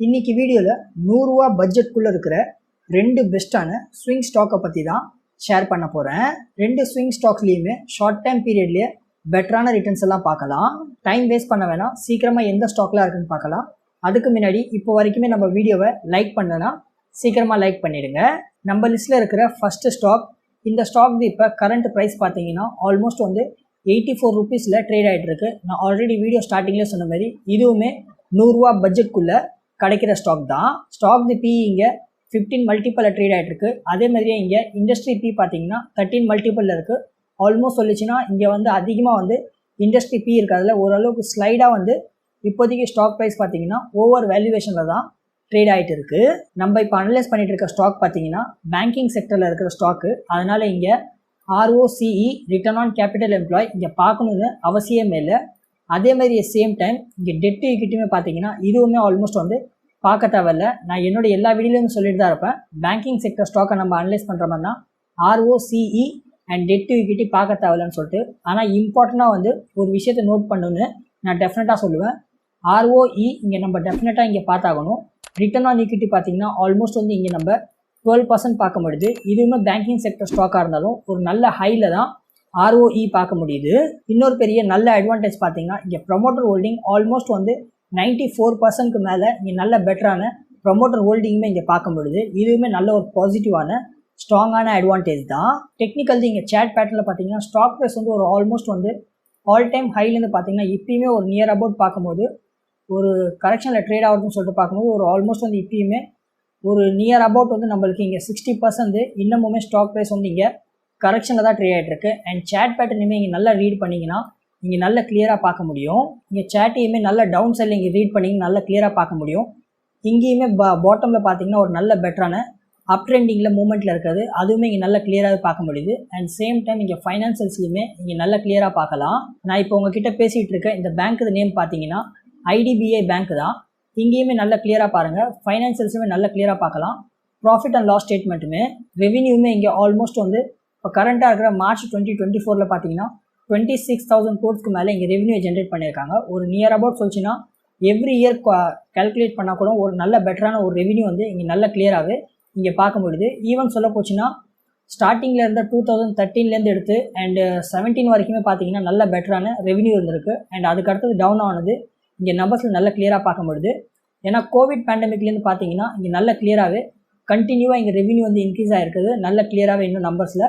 இன்னைக்கு வீடியோவில் நூறுரூவா பட்ஜெட்குள்ளே இருக்கிற ரெண்டு பெஸ்ட்டான ஸ்விங் ஸ்டாக்கை பற்றி தான் ஷேர் பண்ண போகிறேன் ரெண்டு ஸ்விங் ஸ்டாக்ஸ்லேயுமே ஷார்ட் டைம் பீரியட்லேயே பெட்டரான ரிட்டர்ன்ஸ் எல்லாம் பார்க்கலாம். டைம் வேஸ்ட் பண்ண வேணாம். சீக்கிரமாக எந்த ஸ்டாக்லாம் இருக்குன்னு பார்க்கலாம். அதுக்கு முன்னாடி இப்போ வரைக்குமே நம்ம வீடியோவை லைக் பண்ணனா சீக்கிரமாக லைக் பண்ணிடுங்க. நம்ம லிஸ்ட்டில் இருக்கிற ஃபஸ்ட்டு ஸ்டாக் இந்த ஸ்டாக் இப்போ கரண்ட் ப்ரைஸ் பார்த்தீங்கன்னா ஆல்மோஸ்ட் வந்து எயிட்டி ஃபோர் ருபீஸில் ட்ரேட் ஆகிட்டு இருக்கு. நான் ஆல்ரெடி வீடியோ ஸ்டார்டிங்கில் சொன்ன மாதிரி இதுவுமே நூறுரூவா பட்ஜெட்குள்ளே கிடைக்கிற ஸ்டாக் தான். ஸ்டாக் தி பி இங்கே ஃபிஃப்டீன் மல்டிப்பிளில் ட்ரேட் ஆகிட்டு இருக்கு அதே மாதிரியே இங்கே இண்டஸ்ட்ரி பி பார்த்தீங்கன்னா தேர்ட்டீன் மல்டிப்பிளில் இருக்குது ஆல்மோஸ்ட் சொல்லிச்சுன்னா இங்கே வந்து அதிகமாக வந்து இண்டஸ்ட்ரி பி இருக்கிறதுல ஓரளவுக்கு ஸ்லைடாக வந்து இப்போதைக்கு ஸ்டாக் ப்ரைஸ் பார்த்தீங்கன்னா ஓவர் வேல்யூவேஷனில் தான் ட்ரேட் ஆகிட்டு இருக்கு நம்ம இப்போ அனலைஸ் பண்ணிட்டு இருக்க ஸ்டாக் பார்த்தீங்கன்னா பேங்கிங் செக்டரில் இருக்கிற ஸ்டாக்கு அதனால் இங்கே ROCE return on capital employ இங்கே பார்க்கணுன்னு அவசியமே இல்லை. அதே மாதிரி சேம் டைம் இங்கே டெட்டு ஈக்விட்டியுமே பார்த்தீங்கன்னா இதுவுமே ஆல்மோஸ்ட் வந்து பார்க்க தேவையில்ல. நான் என்னோட எல்லா வீடியோலையும் சொல்லிட்டு தான் இருப்பேன். பேங்கிங் செக்டர் ஸ்டாக்கை நம்ம அனலைஸ் பண்ணுற மாதிரினா ஆர்ஓசிஇ அண்ட் டெட்டு ஈக்விட்டி பார்க்க தேவையில்லன்னு சொல்லிட்டு. ஆனால் இம்பார்ட்டண்ட்டாக வந்து ஒரு விஷயத்தை நோட் பண்ணுன்னு நான் டெஃபினட்டாக சொல்லுவேன். ஆர்ஓஇ இங்கே நம்ம டெஃபினட்டாக இங்கே பார்த்தாகணும். ரிட்டர்ன் ஆன் ஈக்விட்டி பார்த்தீங்கன்னா ஆல்மோஸ்ட் வந்து இங்கே நம்ம டுவெல் பர்சன்ட் பார்க்க முடியுது. இதுவுமே பேங்கிங் செக்டர் ஸ்டாக்காக இருந்தாலும் ஒரு நல்ல ஹையில் தான் ஆர்ஓஇ பார்க்க முடியுது. இன்னொரு பெரிய நல்ல அட்வான்டேஜ் பார்த்தீங்கன்னா இங்கே ப்ரொமோட்டர் ஹோல்டிங் ஆல்மோஸ்ட் வந்து நைன்டி ஃபோர் பர்சன்ட்க்கு மேலே இங்கே நல்ல பெட்டரான ப்ரொமோட்டர் ஹோல்டிங்குமே இங்கே பார்க்க முடியுது. இதுவுமே நல்ல ஒரு பாசிட்டிவான ஸ்ட்ராங்கான அட்வான்டேஜ் தான். டெக்னிக்கல் இங்கே சேட் பேட்டர்னில் பார்த்தீங்கன்னா ஸ்டாக் ப்ரைஸ் வந்து ஒரு ஆல்மோஸ்ட் வந்து ஆல் டைம் ஹைலேருந்து பார்த்தீங்கன்னா இப்பயுமே ஒரு நியர் அபவுட் பார்க்கும்போது ஒரு கரெக்ஷனில் ட்ரேட் ஆகுதுன்னு சொல்லிட்டு பார்க்கும்போது ஒரு ஆல்மோஸ்ட் வந்து இப்பயுமே ஒரு நியர் அபவுட் வந்து நம்மளுக்கு இங்கே சிக்ஸ்டி பர்சன்ட் இன்னமுமே ஸ்டாக் ப்ரைஸ் வந்து இங்கே கரெக்ஷனில் தான் ட்ரே ஆகிட்டு அண்ட் சேட் பேட்டர்னுமே இங்கே நல்லா ரீட் பண்ணிங்கன்னா இங்கே நல்லா கிளியராக பார்க்க முடியும். இங்கே சேட்டையுமே நல்ல டவுன் சைடில் இங்கே ரீட் பண்ணிங்க நல்லா கிளியராக பார்க்க முடியும். இங்கேயுமே பா பாட்டமில் பார்த்தீங்கன்னா ஒரு நல்ல பெட்டரான அப் ட்ரெண்டிங்கில் மூமெண்ட்டில் இருக்கிறது. அதுவுமே இங்கே நல்லா கிளியராக பார்க்க முடியுது. அண்ட் சேம் டைம் இங்கே ஃபைனான்சியல்ஸ்லையுமே இங்கே நல்லா கிளியராக பார்க்கலாம். நான் இப்போ உங்ககிட்ட பேசிகிட்டு இருக்க இந்த பேங்க்கு நேம் பார்த்தீங்கன்னா ஐடிபிஐ பேங்க் தான். இங்கேயுமே நல்லா கிளியராக பாருங்கள் ஃபைனான்சியல்ஸுமே நல்லா கிளியராக பார்க்கலாம். ப்ராஃபிட் அண்ட் லாஸ் ஸ்டேட்மெண்ட்டுமே ரெவென்யூமே இங்கே ஆல்மோஸ்ட் வந்து இப்போ கரண்ட்டாக இருக்கிற மார்ச் டுவெண்ட்டி டுவெண்ட்டி ஃபோரில் பார்த்தீங்கன்னா டுவெண்ட்டி சிக்ஸ் தௌசண்ட் கோர்ஸ்க்கு மேலே இங்கே ரெவன்யூ ஜென்ரேட் பண்ணியிருக்காங்க. ஒரு நியர் அபவுட் சொல்லிச்சுன்னா எவ்ரி இயர் கேல்குலேட் பண்ணால் கூட ஒரு நல்ல பெட்டரான ஒரு ரெவன்யூ வந்து இங்கே நல்ல கிளியராகவே இங்கே பார்க்க முடியுது. ஈவன் சொல்ல போச்சுன்னா ஸ்டார்டிங்கில் இருந்த டூ தௌசண்ட் தேர்ட்டீன்லேருந்து எடுத்து அண்டு செவன்டீன் வரைக்குமே பார்த்தீங்கன்னா நல்ல பெட்டரான ரெவன்யூ இருந்திருக்கு. அண்ட் அதுக்கு அடுத்தது டவுன் ஆனது இங்கே நம்பர்ஸில் நல்ல கிளியராக பார்க்க முடியுது. ஏன்னா கோவிட் பேண்டமிக்லேருந்து பார்த்தீங்கன்னா இங்கே நல்ல கிளியராகவே கண்டினியூவாக இங்கே ரெவன்யூ வந்து இன்க்ரீஸ் ஆகிருக்குது நல்ல கிளியராகவே இன்னும் நம்பர்ஸில்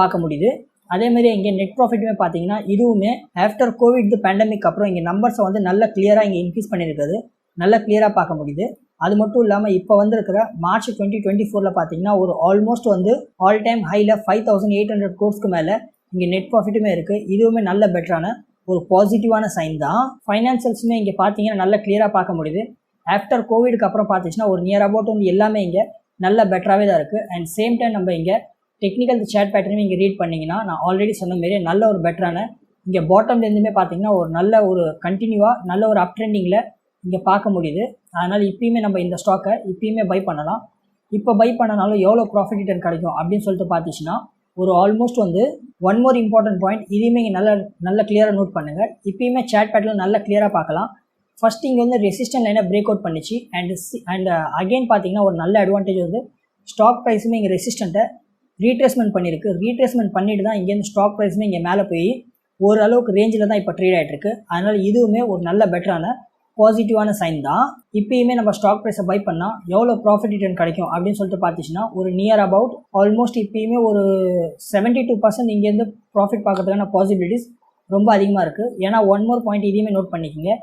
பார்க்க முடியுது. அதேமாதிரி இங்கே நெட் ப்ராஃபிட்டுமே பார்த்தீங்கன்னா இதுவுமே ஆஃப்டர் கோவிட் பேண்டமிக் அப்புறம் இங்கே நம்பர்ஸை வந்து நல்ல கிளியராக இங்கே இன்க்ரீஸ் பண்ணியிருக்குது நல்லா கிளியராக பார்க்க முடியுது. அது மட்டும் இல்லாமல் இப்போ வந்திருக்கிற மார்ச் டுவெண்ட்டி டுவெண்ட்டி ஃபோரில் பார்த்தீங்கன்னா ஒரு ஆல்மோஸ்ட் வந்து ஆல் டைம் ஹையில் ஃபைவ் தௌசண்ட் எயிட் ஹண்ட்ரட் கோர்ஸ்க்கு மேலே இங்கே நெட் ப்ராஃபிட்டுமே இருக்குது இதுவுமே நல்ல பெட்டரான ஒரு பாசிட்டிவான சைன் தான். ஃபைனான்சியல்ஸுமே இங்கே பார்த்தீங்கன்னா நல்லா கிளியராக பார்க்க முடியுது. ஆஃப்டர் கோவிடுக்கு அப்புறம் பார்த்துச்சுன்னா ஒரு நியர் அபவுட் வந்து எல்லாமே இங்கே நல்ல பெட்டராகவே தான் இருக்குது அண்ட் சேம் டைம் நம்ம இங்கே டெக்னிக்கல் சேட் பேட்டர்னும் இங்கே ரீட் பண்ணிங்கன்னா நான் ஆல்ரெடி சொன்ன மாரி நல்ல ஒரு பெட்டரான இங்கே பாட்டம்லேருந்துமே பார்த்தீங்கன்னா ஒரு நல்ல ஒரு கண்டினியூவாக நல்ல ஒரு அப் ட்ரெண்டிங்கில் இங்கே பார்க்க முடியுது. அதனால் இப்பயுமே நம்ம இந்த ஸ்டாக்கை இப்பயுமே பை பண்ணலாம். இப்போ பை பண்ணனாலும் எவ்வளோ ப்ராஃபிட் ரிட்டர்ன் கிடைக்கும் அப்படின்னு சொல்லிட்டு பார்த்துச்சுன்னா ஒரு ஆல்மோஸ்ட் வந்து ஒன் மோர் இம்பார்ட்டன்ட் பாயிண்ட் இதையுமே இங்கே நல்ல நல்ல கிளியராக நோட் பண்ணுங்கள் இப்பயுமே சேட் பேட்டில் நல்லா கிளியராக பார்க்கலாம். ஃபர்ஸ்ட் இங்கே வந்து ரெசிஸ்டன்ட் லைனை பிரேக் அவுட் பண்ணிச்சு அண்ட் அண்ட் அகைன் uh, பார்த்தீங்கன்னா ஒரு நல்ல அட்வான்டேஜ் வந்து ஸ்டாக் ப்ரைஸுமே இங்கே ரெசிஸ்டண்ட்டை ரீட்ரேஸ்மெண்ட் பண்ணியிருக்கு. ரீட்ரேஸ்மெண்ட் பண்ணிட்டு தான் இங்கேருந்து ஸ்டாக் ப்ரைஸுமே இங்கே மேலே போய் ஓரளவுக்கு ரேஞ்சில் தான் இப்போ ட்ரேட் ஆகிட்டு இருக்கு அதனால் இதுவுமே ஒரு நல்ல பெட்டரான பாசிட்டிவான சைன் தான். இப்பயுமே நம்ம ஸ்டாக் ப்ரைஸை பை பண்ணால் எவ்வளோ ப்ராஃபிட் ரிட்டர்ன் கிடைக்கும் அப்படின்னு சொல்லிட்டு பார்த்துச்சுன்னா ஒரு நியர் அபவுட் ஆல்மோஸ்ட் இப்பயுமே ஒரு செவன்ட்டி டூ பர்சன்ட் இங்கேருந்து ப்ராஃபிட் பார்க்கறதுக்கான பாசிபிலிட்டிஸ் ரொம்ப அதிகமாக இருக்குது ஏன்னா ஒன் மோர் பாயிண்ட் இதையுமே நோட் பண்ணிக்கோங்க.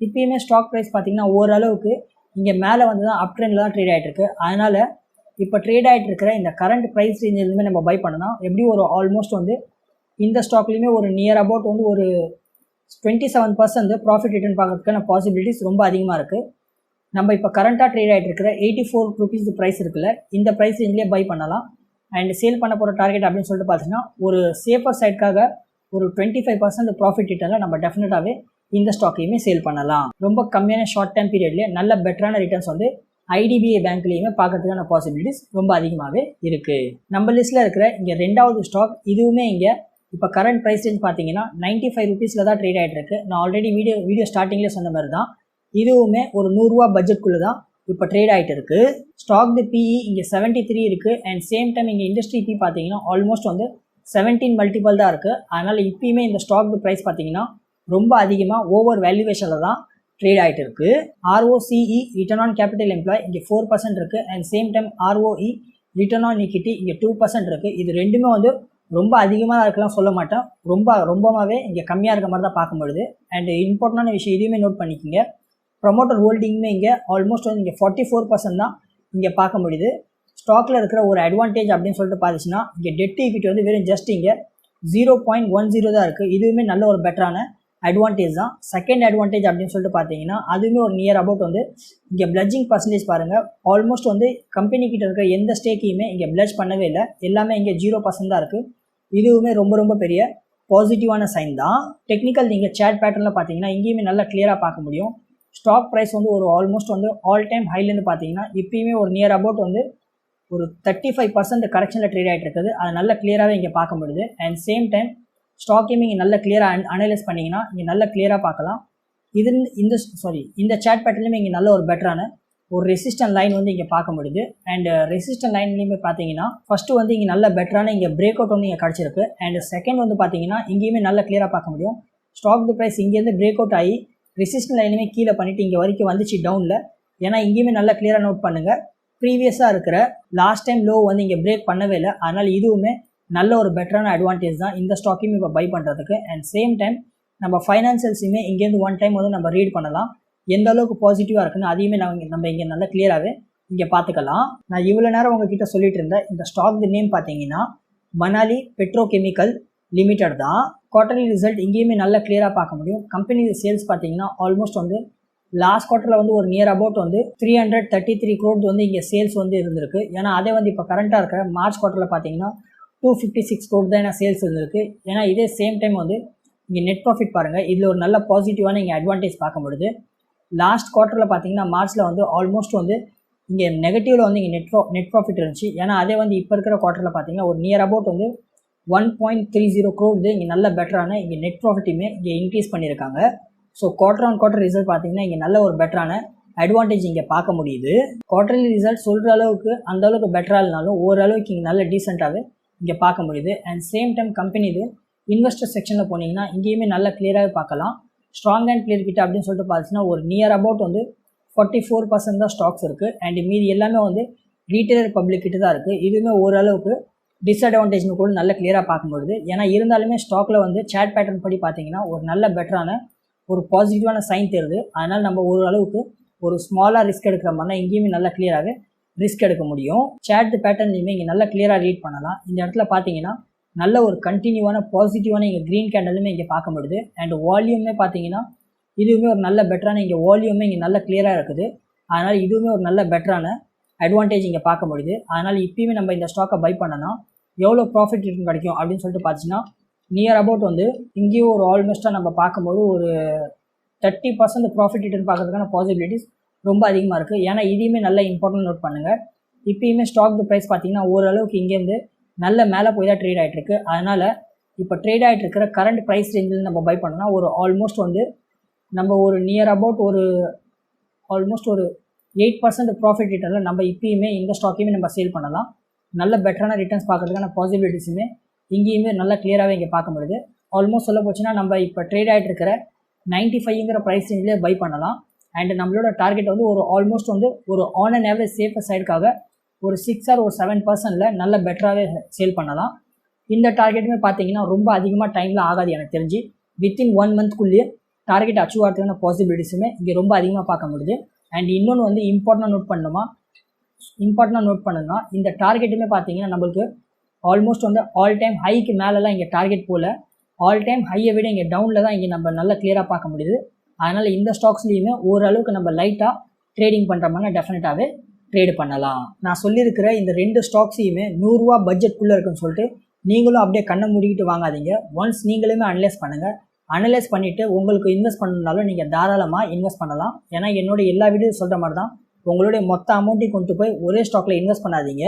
இப்பயுமே ஸ்டாக் ப்ரைஸ் பார்த்தீங்கன்னா ஓரளவுக்கு இங்கே மேலே வந்து தான் அப் ட்ரெண்டில் தான் ட்ரேட் ஆகிட்டு இருக்கு அதனால் இப்போ ட்ரேட் ஆகிட்டு இருக்கிற இந்த கரண்ட் ப்ரைஸ் ரேஞ்சிலுமே நம்ம பை பண்ணலாம் எப்படி ஒரு ஆல்மோஸ்ட் வந்து இந்த ஸ்டாக்லேயுமே ஒரு நியர் அபவுட் வந்து ஒரு twenty seven percent profit return பார்க்கறதுக்கான பாசிபிலிட்டிஸ் ரொம்ப அதிகமாக இருக்குது நம்ம இப்போ கரண்ட்டாக ட்ரேட் ஆகிட்டு இருக்கிற எயிட்டி ஃபோர் ருபீஸ் ப்ரைஸ் இருக்குல்ல இந்த ப்ரைஸ் ரேஞ்சிலே பை பண்ணலாம். அண்ட் சேல் பண்ண போகிற டார்கெட் அப்படின்னு சொல்லிட்டு பார்த்தீங்கன்னா ஒரு சேஃபர் சைட்காக ஒரு டுவெண்ட்டி ஃபைவ் பர்சன்ட் ப்ராஃபிட் ரிட்டர்னில் நம்ம டெஃபினட்டாகவே இந்த ஸ்டாக்கையுமே சேல் பண்ணலாம். ரொம்ப கம்மியான ஷார்ட் டைம் பீரியட்லேயே நல்ல பெட்டரான ரிட்டர்ன்ஸ் வந்து ஐடிபிஐ பேங்க்லேயுமே பார்க்கறதுக்கான பாசிபிலிட்டிஸ் ரொம்ப அதிகமாகவே இருக்குது நம்ம லிஸ்ட்டில் இருக்கிற இங்கே ரெண்டாவது ஸ்டாக் இதுவுமே இங்கே இப்போ கரண்ட் ப்ரைஸ் ரேஞ்ச் பார்த்தீங்கன்னா நைன்ட்டி ஃபைவ் ருபீஸில் தான் ட்ரேட் ஆகிட்டு இருக்கு நான் ஆல்ரெடி வீடியோ வீடியோ ஸ்டார்டிங்கில் சொன்ன மாதிரி தான். இதுவுமே ஒரு நூறுரூவா பட்ஜெட்குள்ளே தான் இப்போ ட்ரேட் ஆகிட்டு இருக்கு ஸ்டாக் தி பிஇ இங்கே செவன்ட்டி த்ரீ இருக்குது அண்ட் சேம் டைம் இங்கே இண்டஸ்ட்ரி பி பார்த்தீங்கன்னா ஆல்மோஸ்ட் வந்து செவன்டீன் மல்டிபிள் தான் இருக்குது அதனால் இப்பயுமே இந்த ஸ்டாக் ப்ரைஸ் பார்த்தீங்கன்னா ரொம்ப அதிகமாக ஓவர் வேல்யூவேஷனில் தான் ட்ரேட் ஆகிட்டு இருக்கு. ROCE return on capital employ இங்கே ஃபோர் பர்சன்ட் இருக்குது and same time ROE return on equity இங்கே டூ பர்சன்ட் இருக்குது இது ரெண்டுமே வந்து ரொம்ப அதிகமாக இருக்கலாம் சொல்ல மாட்டேன். ரொம்ப ரொம்பவே இங்கே கம்மியாக இருக்க மாதிரி தான் பார்க்க முடியுது அண்ட் இம்பார்ட்டண்டான விஷயம் இதுவுமே நோட் பண்ணிக்கோங்க. ப்ரொமோட்டர் ஹோல்டிங்குமே இங்கே ஆல்மோஸ்ட் வந்து இங்கே ஃபார்ட்டி ஃபோர் பர்சன்ட் தான் இங்கே பார்க்க முடியுது. ஸ்டாக்கில் இருக்கிற ஒரு அட்வான்டேஜ் அப்படின்னு சொல்லிட்டு பார்த்துச்சுன்னா இங்கே டெட் ஈக்விட்டி வந்து வெறும் ஜஸ்ட் இங்கே ஜீரோ பாயிண்ட் ஒன் ஜீரோ தான் இருக்குது இதுவுமே நல்ல ஒரு பெட்டரான அட்வான்டேஜ் தான். செகண்ட் அட்வான்டேஜ் அப்படின்னு சொல்லிட்டு பார்த்தீங்கன்னா அதுவுமே ஒரு நியர் அபவுட் வந்து இங்கே பிளட்ஜிங் பர்சன்டேஜ் பாருங்கள் ஆல்மோஸ்ட் வந்து கம்பெனி கிட்ட இருக்கிற எந்த ஸ்டேக்கையுமே இங்கே பிளட்ஜ் பண்ணவே இல்லை. எல்லாமே இங்கே ஜீரோ பர்சன்ட் தான் இருக்குது இதுவுமே ரொம்ப ரொம்ப பெரிய பாசிட்டிவான சைன் தான். டெக்னிக்கல் நீங்கள் சேட் பேட்டர்னில் பார்த்தீங்கன்னா இங்கேயுமே நல்லா கிளியராக பார்க்க முடியும். ஸ்டாக் ப்ரைஸ் வந்து ஒரு ஆல்மோஸ்ட் வந்து ஆல் டைம் ஹைலேருந்து பார்த்தீங்கன்னா இப்பயுமே ஒரு நியர் அபவுட் வந்து ஒரு தேர்ட்டி ஃபைவ் பர்சன்ட் கரெக்ஷனில் ட்ரேட் ஆகிட்டு இருக்குது. அதை நல்லா கிளியராகவே இங்கே பார்க்க முடியுது. அண்ட் சேம் டைம் ஸ்டாக்கையுமே இங்கே நல்ல கிளியராக அனலைஸ் பண்ணிங்கன்னா இங்கே நல்லா கிளியராக பார்க்கலாம். இது இந்த சாரி இந்த சேட் பேட்டர்லையுமே இங்கே நல்ல ஒரு பெட்டரான ஒரு ரெசிஸ்டன் லைன் வந்து இங்கே பார்க்க முடியுது. அண்ட் ரெசிஸ்டன் லைன்லேயுமே பார்த்தீங்கன்னா ஃபஸ்ட்டு வந்து இங்கே நல்ல பெட்டரான இங்கே பிரேக் அவுட் வந்து இங்கே கிடச்சிருக்கு. அண்ட் செகண்ட் வந்து பார்த்தீங்கன்னா இங்கேயுமே நல்லா கிளியராக பார்க்க முடியும். ஸ்டாக் தி ப்ரைஸ் இங்கேருந்து பிரேக் அவுட் ஆகி ரெசிஸ்டன் லைனுமே கீழே பண்ணிவிட்டு இங்கே வரைக்கும் வந்துச்சு டவுனில் ஏன்னா இங்கேயுமே நல்லா கிளியராக நோட் பண்ணுங்கள் ப்ரீவியஸாக இருக்கிற லாஸ்ட் டைம் லோ வந்து இங்கே பிரேக் பண்ணவே இல்லை. அதனால் இதுவுமே நல்ல ஒரு பெட்டரான அட்வான்டேஜ் தான் இந்த ஸ்டாக்கையும் இப்போ பை பண்ணுறதுக்கு அண்ட் சேம் டைம் நம்ம ஃபைனான்சியல்ஸுமே இங்கேருந்து ஒன் டைம் வந்து நம்ம ரீட் பண்ணலாம். எந்த அளவுக்கு பாசிட்டிவாக இருக்குன்னு அதையுமே நம்ம நம்ம இங்கே நல்லா கிளியராகவே இங்கே பார்த்துக்கலாம். நான் இவ்வளோ நேரம் உங்ககிட்ட சொல்லிட்டு இருந்தேன் இந்த ஸ்டாக் நேம் பார்த்தீங்கன்னா மணாலி பெட்ரோகெமிக்கல் லிமிடெட் தான். குவார்டர்லி ரிசல்ட் இங்கேயுமே நல்லா கிளியராக பார்க்க முடியும். கம்பெனி சேல்ஸ் பார்த்தீங்கன்னா ஆல்மோஸ்ட் வந்து லாஸ்ட் குவார்ட்டரில் வந்து ஒரு நியர் அபவுட் வந்து three hundred thirty three crore வந்து இங்கே சேல்ஸ் வந்து இருந்திருக்கு. ஏன்னா அதே வந்து இப்போ கரண்ட்டாக இருக்கிற மார்ச் குவார்ட்டரில் பார்த்தீங்கன்னா டூ ஃபிஃப்டி சிக்ஸ் கோடி தான் சேல்ஸ் இருந்திருக்கு ஏன்னா இதே சேம் டைம் வந்து இங்கே நெட் ப்ராஃபிட் பாருங்கள் இதில் ஒரு நல்ல பாசிட்டிவான இங்கே அட்வான்டேஜ் பார்க்க முடியுது லாஸ்ட் குவார்ட்டரில் பார்த்தீங்கன்னா மார்ச்சில் வந்து ஆல்மோஸ்ட் வந்து இங்கே நெகட்டிவில் வந்து இங்கே நெட் ப்ரா நெட் ப்ராஃபிட் இருந்துச்சு. ஏன்னா அதே வந்து இப்போ இருக்கிற குவார்ட்டரில் பார்த்தீங்கன்னா ஒரு நியர் அபவுட் வந்து one point three zero crore இங்கே நல்ல பெட்டரான இங்கே நெட் ப்ராஃபிட்டுமே இங்கே இன்க்ரீஸ் பண்ணியிருக்காங்க so quarter on quarter result பார்த்தீங்கன்னா இங்கே நல்ல ஒரு பெட்டரான அட்வான்டேஜ் இங்கே பார்க்க முடியுது. குவார்டர்லி ரிசல்ட் சொல்கிற அளவுக்கு அந்த அளவுக்கு பெட்டராக இருந்தாலும் ஓரளவுக்கு இங்கே நல்ல டீசெண்டாகவே இங்கே பார்க்க முடியுது. அண்ட் சேம் டைம் கம்பெனி இது இன்வெஸ்டர் செக்ஷனில் போனீங்கன்னா இங்கேயுமே நல்லா கிளியராகவே பார்க்கலாம். ஸ்ட்ராங் அண்ட் கிளியர் கிட்ட அப்படின்னு சொல்லிட்டு பார்த்தீங்கன்னா ஒரு நியர் அபவுட் வந்து ஃபார்ட்டி ஃபோர் பர்சன்ட் தான் ஸ்டாக்ஸ் இருக்குது அண்ட் மீதி எல்லாமே வந்து ரீட்டைலர் பப்ளிக் கிட்ட தான் இருக்குது இதுவுமே ஓரளவுக்கு டிஸ்அட்வான்டேஜ்னு கூட நல்ல கிளியராக பார்க்க முடியுது. ஏன்னா இருந்தாலுமே ஸ்டாக்கில் வந்து சேட் பேட்டர்ன் படி பார்த்தீங்கன்னா ஒரு நல்ல பெட்டரான ஒரு பாசிட்டிவான சைன் தெரியுது அதனால் நம்ம ஓரளவுக்கு ஒரு ஸ்மாலாக ரிஸ்க் எடுக்கிற மாதிரினா இங்கேயுமே நல்லா கிளியராகவே ரிஸ்க் எடுக்க முடியும். சேட் பேட்டர்ன்லையுமே இங்கே நல்லா கிளியராக ரீட் பண்ணலாம். இந்த இடத்துல பார்த்தீங்கன்னா நல்ல ஒரு கண்டினியூவான பாசிட்டிவான இங்கே க்ரீன் கேண்டலுமே இங்கே பார்க்க முடியுது. அண்ட் வால்யூமே பார்த்தீங்கன்னா இதுவுமே ஒரு நல்ல பெட்டரான இங்கே வால்யூமே இங்கே நல்ல கிளியராக இருக்குது. அதனால் இதுவுமே ஒரு நல்ல பெட்டரான அட்வான்டேஜ் இங்கே பார்க்க முடியுது. அதனால் இப்பயுமே நம்ம இந்த ஸ்டாக்கை பை பண்ணனா எவ்வளோ ப்ராஃபிட் ரிட்டர்ன் கிடைக்கும் அப்படின்னு சொல்லிட்டு பார்த்தீங்கன்னா நியர் அபவுட் வந்து இங்கேயும் ஒரு ஆல்மோஸ்ட்டாக நம்ம பார்க்கும்போது ஒரு தேர்ட்டி பர்சன்ட் ப்ராஃபிட் ரிட்டர்ன் பார்க்கறதுக்கான பாசிபிலிட்டிஸ் ரொம்ப அதிகமாக இருக்குது ஏன்னா இதையுமே நல்ல இம்பார்ட்டன்ட் நோட் பண்ணுங்கள் இப்பயுமே ஸ்டாக் ப்ரைஸ் பார்த்தீங்கன்னா ஓரளவுக்கு இங்கேருந்து நல்ல மேலே போய் தான் ட்ரேட் ஆகிட்டு இருக்கு அதனால் இப்போ ட்ரேட் ஆகிட்டு இருக்கிற கரண்ட் ப்ரைஸ் ரேஞ்சில் நம்ம பை பண்ணோம்னா ஒரு ஆல்மோஸ்ட் வந்து நம்ம ஒரு நியர் அபவுட் ஒரு ஆல்மோஸ்ட் ஒரு எயிட் பர்சன்ட் ப்ராஃபிட் ரிட்டர்னில் நம்ம இப்பயுமே இந்த ஸ்டாக்கையுமே நம்ம சேல் பண்ணலாம். நல்ல பெட்டரான ரிட்டர்ன்ஸ் பார்க்குறதுக்கான பாசிபிலிட்டிஸுமே இங்கேயுமே நல்லா கிளியராகவே இங்கே பார்க்க முடியுது. ஆல்மோஸ்ட் சொல்ல போச்சுன்னா நம்ம இப்போ ட்ரேட் ஆகிட்டு இருக்கிற நைன்ட்டி ஃபைவ்ங்கிற ப்ரைஸ் ரேஞ்சிலே பை பண்ணலாம். அண்ட் நம்மளோட டார்கெட் வந்து ஒரு ஆல்மோஸ்ட் வந்து ஒரு ஆன் அண்ட் ஆவரேஜ் சேஃபர் சைடுக்காக ஒரு சிக்ஸ் ஆர் ஒரு செவன் பர்சன்டில் நல்ல பெட்டராகவே சேல் பண்ணலாம். இந்த டார்கெட்டுமே பார்த்தீங்கன்னா ரொம்ப அதிகமாக டைமில் ஆகாது எனக்கு தெரிஞ்சு. வித்தின் ஒன் மந்த்க்குள்ளேயே டார்கெட் அச்சீவ் ஆகிறதுக்கான பாசிபிலிட்டிஸுமே இங்கே ரொம்ப அதிகமாக பார்க்க முடியுது. அண்ட் இன்னொன்று வந்து இம்பார்ட்டண்டாக நோட் பண்ணணுமா? இம்பார்ட்டண்டாக நோட் பண்ணணும்னா இந்த டார்கெட்டுமே பார்த்தீங்கன்னா நம்மளுக்கு ஆல்மோஸ்ட் வந்து ஆல் டைம் ஹைக்கு மேலெலாம் இங்கே டார்கெட் போல் ஆல் டைம் ஹையை விட இங்கே டவுனில் தான் இங்கே நம்ம நல்லா கிளியராக பார்க்க முடியுது. அதனால் இந்த ஸ்டாக்ஸ்லேயுமே ஓரளவுக்கு நம்ம லைட்டாக ட்ரேடிங் பண்ணுறவங்க டெஃபினட்டாகவே ட்ரேடு பண்ணலாம். நான் சொல்லியிருக்கிற இந்த ரெண்டு ஸ்டாக்ஸையுமே நூறுரூவா பட்ஜெட்குள்ளே இருக்குன்னு சொல்லிட்டு நீங்களும் அப்படியே கண்ணை மூடிக்கிட்டு வாங்காதீங்க. ஒன்ஸ் நீங்களுமே அனலைஸ் பண்ணுங்கள் அனலைஸ் பண்ணிவிட்டு உங்களுக்கு இன்வெஸ்ட் பண்ணணுனாலும் நீங்கள் தாராளமாக இன்வெஸ்ட் பண்ணலாம். ஏன்னா என்னோட எல்லா வீடியோ சொல்கிற மாதிரி தான் உங்களுடைய மொத்த அமௌண்ட்டையும் கொண்டு போய் ஒரே ஸ்டாக்கில் இன்வெஸ்ட் பண்ணாதீங்க.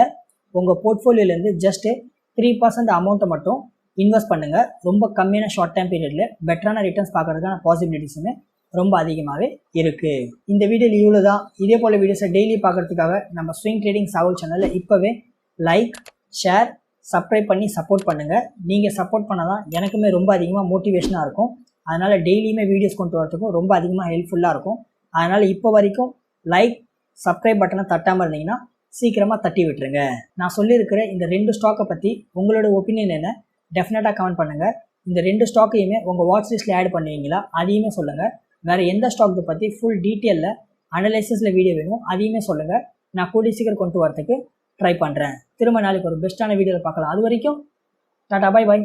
உங்கள் போர்ட்ஃபோலியோலேருந்து ஜஸ்ட்டு த்ரீ பர்சன்ட் அமௌண்ட்டை மட்டும் இன்வெஸ்ட் பண்ணுங்கள் ரொம்ப கம்மியான ஷார்ட் டைம் பீரியடில் பெட்டரான ரிட்டர்ன்ஸ் பார்க்கறதுக்கான பாசிபிலிட்டிஸுமே ரொம்ப அதிகமாகவே இருக்குது இந்த வீடியோவில் இவ்வளோ தான் இதே போல் வீடியோஸை டெய்லி பார்க்கறதுக்காக நம்ம ஸ்விங் ட்ரேடிங் சாவல் சேனலில் இப்போவே லைக் ஷேர் சப்ஸ்கிரைப் பண்ணி சப்போர்ட் பண்ணுங்கள் நீங்கள் சப்போர்ட் பண்ணால் தான் எனக்குமே ரொம்ப அதிகமாக மோட்டிவேஷனாக இருக்கும். அதனால் டெய்லியுமே வீடியோஸ் கொண்டு வரதுக்கும் ரொம்ப அதிகமாக ஹெல்ப்ஃபுல்லாக இருக்கும். அதனால் இப்போ வரைக்கும் லைக் சப்ஸ்கிரைப் பட்டனை தட்டாமல் இருந்தீங்கன்னா சீக்கிரமாக தட்டி விட்டுருங்க. நான் சொல்லியிருக்கிற இந்த ரெண்டு ஸ்டாக்கை பற்றி உங்களோட ஒப்பீனியன் என்ன? டெஃபினட்டாக கமெண்ட் பண்ணுங்கள் இந்த ரெண்டு ஸ்டாக்கையுமே உங்கள் வாட்ச் லிஸ்ட்டில் ஆட் பண்ணுவீங்களா? அதையுமே சொல்லுங்கள் வேறு எந்த ஸ்டாக்கை பற்றி ஃபுல் டீட்டெயிலில் அனலைசிஸில் வீடியோ வேணும் அதையுமே சொல்லுங்கள் நான் கூடிய சீக்கிரம் கொண்டு வரதுக்கு ட்ரை பண்ணுறேன் திரும்ப நாளைக்கு ஒரு பெஸ்ட்டான வீடியோவில் பார்க்கலாம். அது வரைக்கும் டாடா பாய் பாய்